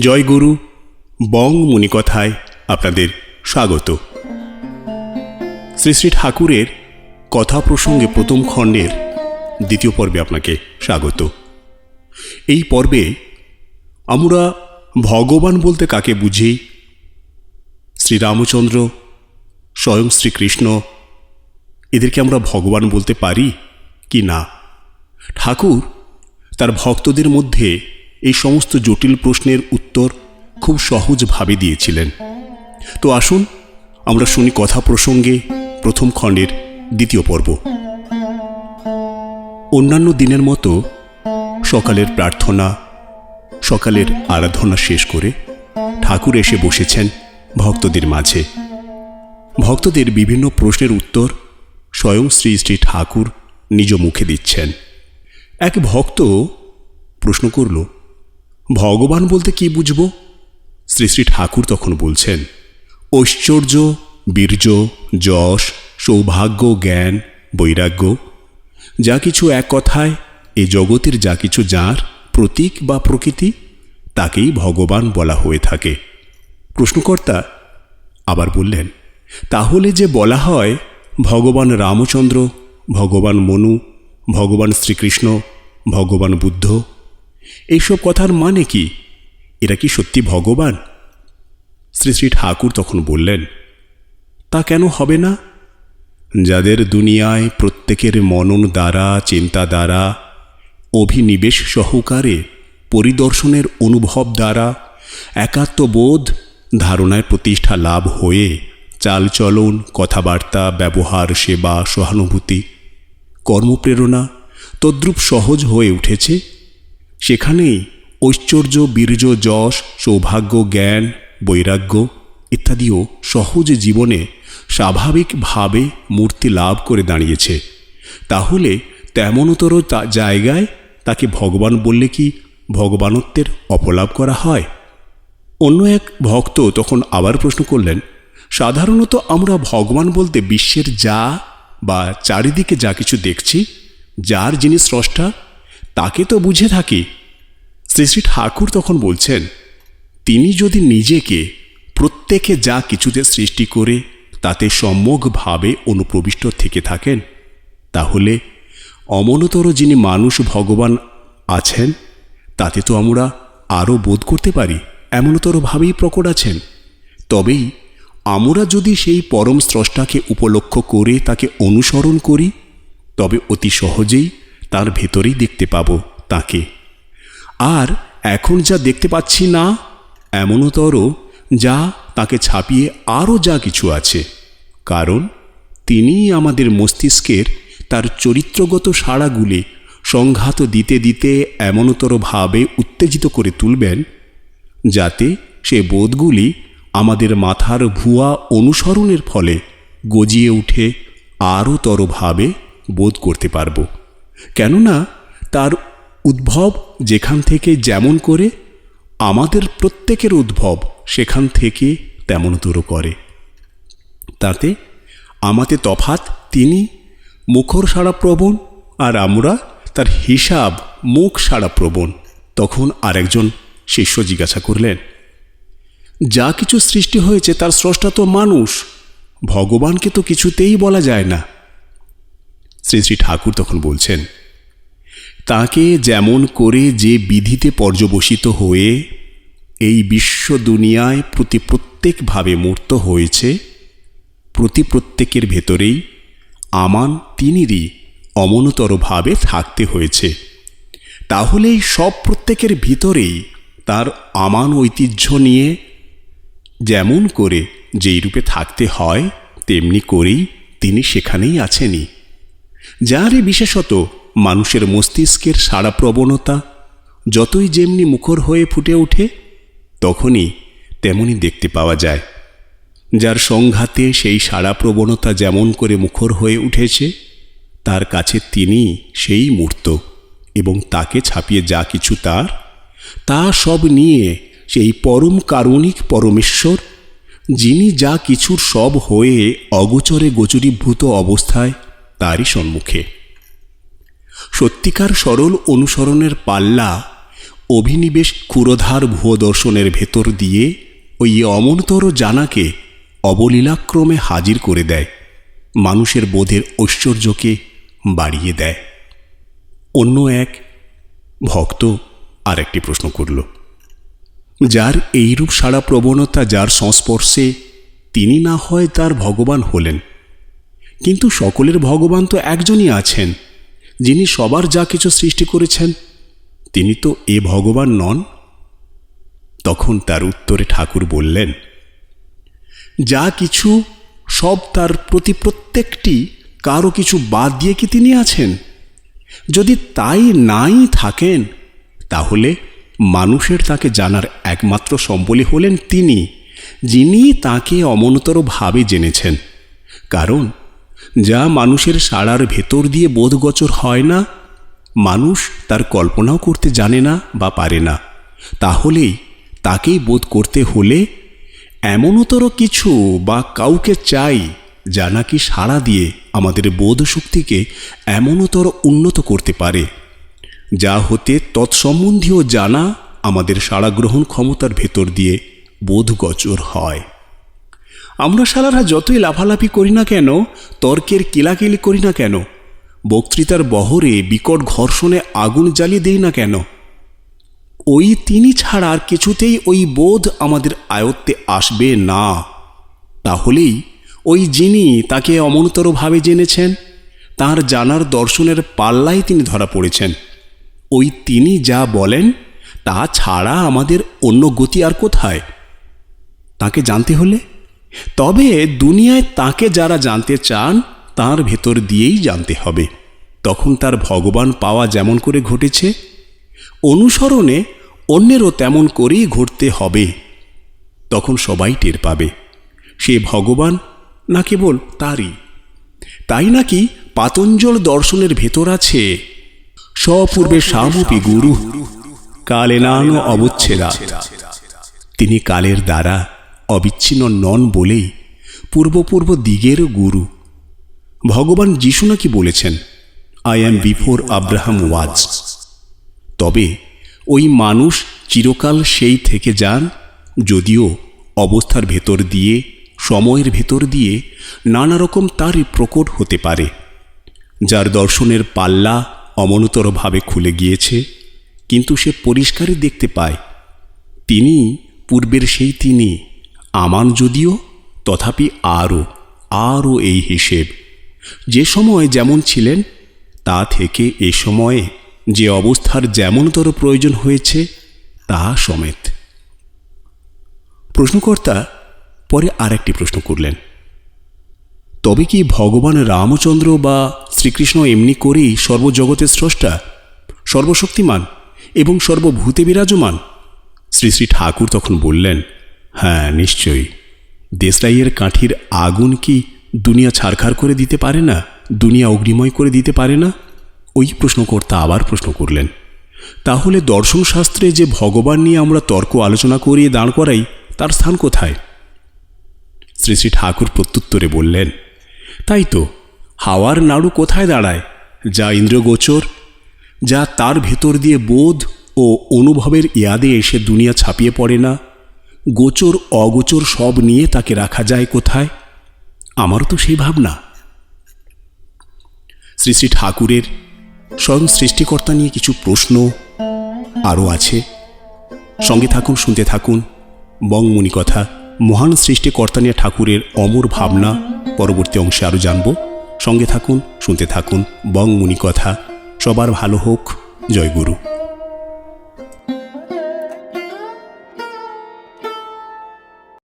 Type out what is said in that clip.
জয় গুরু বং মুনিকথায় আপনাদের স্বাগত। শ্রী শ্রী ঠাকুরের কথা প্রসঙ্গে প্রথম খণ্ডের দ্বিতীয় পর্বে আপনাকে স্বাগত। এই পর্বে আমরা ভগবান বলতে কাকে বুঝি? শ্রীরামচন্দ্র, স্বয়ং শ্রীকৃষ্ণ, এদেরকে আমরা ভগবান বলতে পারি কি না? ঠাকুর তার ভক্তদের মধ্যে এই সমস্ত জটিল প্রশ্নের উত্তর খুব সহজভাবে দিয়েছিলেন। তো আসুন, আমরা শুনি কথা প্রসঙ্গে প্রথম খণ্ডের দ্বিতীয় পর্ব। অন্যান্য দিনের মতো সকালের প্রার্থনা, সকালের আরাধনা শেষ করে ঠাকুর এসে বসেছেন ভক্তদের মাঝে। ভক্তদের বিভিন্ন প্রশ্নের উত্তর স্বয়ং শ্রী শ্রী ঠাকুর নিজ মুখে দিচ্ছেন। এক ভক্ত প্রশ্ন করল ভগবান বলতে কি বুঝব? শ্রী শ্রী ঠাকুর তখন বলছেন, ঐশ্বর্য, বীর্য, যশ, সৌভাগ্য, জ্ঞান, বৈরাগ্য, যা কিছু এক কথায়, এ জগতের যা কিছু যার প্রতীক বা প্রকৃতি, তাকেই ভগবান বলা হয়ে থাকে। প্রশ্নকর্তা আবার বললেন, তাহলে যে বলা হয়, ভগবান রামচন্দ্র, ভগবান মনু, ভগবান শ্রীকৃষ্ণ, ভগবান বুদ্ধ এইসব কথার মানে কি? এরা কি সত্যি ভগবান? শ্রী শ্রী ঠাকুর তখন বললেন, তা কেন হবে না? যাদের দুনিয়ায় প্রত্যেকের মনন দ্বারা, চিন্তা দ্বারা, অভিনিবেশ সহকারে, পরিদর্শনের অনুভব দ্বারা একাত্মবোধ ধারণায় প্রতিষ্ঠা লাভ হয়ে চালচলন কথাবার্তা, ব্যবহার, সেবা, সহানুভূতি, কর্মপ্রেরণা তদ্রূপ সহজ হয়ে উঠেছে সেখানেই ঐশ্বর্য, বীর্য, যশ, সৌভাগ্য, জ্ঞান, বৈরাগ্য ইত্যাদিও সহজ জীবনে স্বাভাবিকভাবে মূর্তি লাভ করে দাঁড়িয়েছে। তাহলে তেমনতর জায়গায় তাকে ভগবান বললে কি ভগবানত্বের অপলাভ করা হয়? অন্য এক ভক্ত তখন আবার প্রশ্ন করলেন, সাধারণত আমরা ভগবান বলতে বিশ্বের যা বা চারিদিকে যা কিছু দেখছি, যার যিনি স্রষ্টা তাকে তো বুঝে থাকি। শ্রী শ্রী ঠাকুর তখন বলছেন, তিনি যদি নিজেকে প্রত্যেকে যা কিছুতে সৃষ্টি করে তাতে সম্যকভাবে অনুপ্রবিষ্ট থেকে থাকেন, তাহলে অমনতর যিনি মানুষ ভগবান আছেন, তাতে তো আমরা আরও বোধ করতে পারি, এমনতরভাবেই প্রকট আছেন। তবেই আমরা যদি সেই পরম স্রষ্টাকে উপলক্ষ করে তাকে অনুসরণ করি, তবে অতি সহজেই তার ভেতরেই দেখতে পাব তাকে। আর এখন যা দেখতে পাচ্ছি না এমনতর যা তাকে ছাপিয়ে আরও যা কিছু আছে। কারণ তিনিই আমাদের মস্তিষ্কের তার চরিত্রগত সাড়াগুলি সংঘাত দিতে দিতে এমনতরভাবে উত্তেজিত করে তুলবেন, যাতে সে বোধগুলি আমাদের মাথার ভুয়া অনুসরণের ফলে গজিয়ে উঠে আরও তরভাবে বোধ করতে পারব। কেননা তার উদ্ভব যেখান থেকে যেমন করে, আমাদের প্রত্যেকের উদ্ভব সেখান থেকে তেমনতর করে। তাতে আমাতে তফাত তিনি মুখর সাড়া প্রবণ আর আমরা তার হিসাব মুখ সাড়া প্রবণ। তখন আরেকজন শিষ্য জিজ্ঞাসা করলেন, যা কিছু সৃষ্টি হয়েছে তার স্রষ্টা তো মানুষ, ভগবানকে তো কিছুতেই বলা যায় না। শ্রী শ্রী ঠাকুর তখন বলছেন, তাকে যেমন করে যে বিধিতে পর্যবসিত হয়ে এই বিশ্ব দুনিয়ায় প্রতি প্রত্যেকভাবে মূর্ত হয়েছে, প্রতি প্রত্যেকের ভেতরেই আমান তিনিরই অমনতরভাবে থাকতে হয়েছে তাহলে এই সব প্রত্যেকের ভিতরেই তার আমান ঐতিহ্য নিয়ে যেমন করে যেই রূপে থাকতে হয়, তেমনি করেই তিনি সেখানেই আছেনই। যারই বিশেষত মানুষের মস্তিষ্কের সাড়া প্রবণতা যতই যেমনি মুখর হয়ে ফুটে ওঠে, তখনই তেমনি দেখতে পাওয়া যায়। যার সংঘাতে সেই সাড়া প্রবণতা যেমন করে মুখর হয়ে উঠেছে, তার কাছে তিনি সেই মূর্ত এবং তাকে ছাপিয়ে যা কিছু তার, তা সব নিয়ে সেই পরম কারণিক পরমেশ্বর, যিনি যা কিছুর সব হয়ে অগোচরে গোচরীভূত অবস্থায় তারই সম্মুখে। সত্যিকার সরল অনুসরণের পাল্লা অভিনিবেশ ক্ষুরধার ভুয় দর্শনের ভেতর দিয়ে ওই অমনতর জানাকে অবলীলাক্রমে হাজির করে দেয়, মানুষের বোধের ঐশ্বর্যকে বাড়িয়ে দেয়। অন্য এক ভক্ত আর একটি প্রশ্ন করল, যার এইরূপ সারা প্রবণতা, যার সংস্পর্শে তিনি না হয় তার ভগবান হলেন কিন্তু সকলের ভগবান তো একজনই আছেন, যিনি সবার যা কিছু সৃষ্টি করেছেন, তিনি তো এ ভগবান নন। তখন তার উত্তরে ঠাকুর বললেন, যা কিছু, সব তার প্রতি প্রত্যেকটি, কারও কিছু বাদ দিয়ে কি তিনি আছেন? যদি তাই নাই থাকেন, তাহলে মানুষের তাকে জানার একমাত্র সম্বলই হলেন তিনি, যিনি তাকে অমনতরভাবে জেনেছেন। কারণ যা মানুষের সাড়ার ভেতর দিয়ে বোধগোচর হয় না, মানুষ তার কল্পনাও করতে জানে না বা পারে না। তাহলেই তাকেই বোধ করতে হলে এমনতর কিছু বা কাউকে চাই যা নাকি সাড়া দিয়ে আমাদের বোধ শক্তিকে এমনতর উন্নত করতে পারে। যা হতে তৎসম্বন্ধীয় জানা আমাদের সাড়া গ্রহণ ক্ষমতার ভেতর দিয়ে বোধগোচর হয়। আমরা সারারা যতই লাফালাফি করি না কেন, তর্কের কিলাকিলি করি না কেন, বক্তৃতার বহরে বিকট ঘর্ষণে আগুন জ্বালিয়ে দেই না কেন। ওই তিনি ছাড়া আর কিছুতেই ওই বোধ আমাদের আয়ত্তে আসবে না। তাহলেই ওই যিনি তাকে অমনতরভাবে জেনেছেন, তার জানার দর্শনের পাল্লায় তিনি ধরা পড়েছেন। ওই তিনি যা বলেন, তা ছাড়া আমাদের অন্য গতি আর কোথায়? তাকে জানতে হলে তবে দুনিয়ায় তাকে যারা জানতে চান, তার ভেতর দিয়েই জানতে হবে। তখন তার ভগবান পাওয়া যেমন করে ঘটেছে, অনুসরণে অন্যেরও তেমন করেই ঘটতে হবে। তখন সবাই টের পাবে, সে ভগবান না কেবল তারই। তাই নাকি পাতঞ্জল দর্শনের ভেতর আছে? স্বপূর্বে সামপি গুরু কালে নান অবচ্ছেদা তিনি কালের দ্বারা অবিচ্ছিন্ন নন বলেই পূর্বপূর্ব দিগেরও গুরু। ভগবান যিশু নাকি বলেছেন I am before Abraham was তবে ওই মানুষ চিরকাল সেই থেকে যান, যদিও অবস্থার ভেতর দিয়ে, সময়ের ভেতর দিয়ে নানা রকম তারই প্রকট হতে পারে, যার দর্শনের পাল্লা অমনতরভাবে খুলে গিয়েছে, কিন্তু সে পরিষ্কারই দেখতে পায়। তিনি পূর্বের সেই তিনি। আমান যদিও, তথাপি আরও আরও এই হিসেব। যে সময় যেমন ছিলেন, তা থেকে এ সময়ে যে অবস্থার যেমনতর প্রয়োজন হয়েছে, তা সমেত। প্রশ্নকর্তা পরে আরেকটি প্রশ্ন করলেন। তবে কি ভগবান রামচন্দ্র বা শ্রীকৃষ্ণ এমনি করেই সর্বজগতের স্রষ্টা, সর্বশক্তিমান এবং সর্বভূতে বিরাজমান? শ্রী শ্রী ঠাকুর তখন বললেন হ্যাঁ নিশ্চয়ই। দেশরাইয়ের কাঠির আগুন কি দুনিয়া ছাড়খাড় করে দিতে পারে না? দুনিয়া অগ্নিময় করে দিতে পারে না? ওই প্রশ্নকর্তা আবার প্রশ্ন করলেন। তাহলে দর্শনশাস্ত্রে যে ভগবান নিয়ে আমরা তর্ক আলোচনা করিয়ে দাঁড় করাই, তার স্থান কোথায়? শ্রী শ্রী ঠাকুর প্রত্যুত্তরে বললেন, তাই তো, হাওয়ার নাড়ু কোথায় দাঁড়ায়? যা ইন্দ্রগোচর, যা তার ভেতর দিয়ে বোধ ও অনুভবের ইয়াদে এসে দুনিয়া ছাপিয়ে পড়ে না? গোচর, অগোচর সব নিয়ে তাকে রাখা যায় কোথায়? আমারও তো সেই ভাবনা। শ্রী শ্রী ঠাকুরের স্বয়ং সৃষ্টিকর্তা নিয়ে কিছু প্রশ্ন আরও আছে। সঙ্গে থাকুন, শুনতে থাকুন। বংমুনি কথা, মহান সৃষ্টিকর্তা নিয়ে ঠাকুরের অমর ভাবনা পরবর্তী অংশে আরও জানব। সঙ্গে থাকুন, শুনতে থাকুন বংমুনি কথা। সবার ভালো হোক। জয়গুরু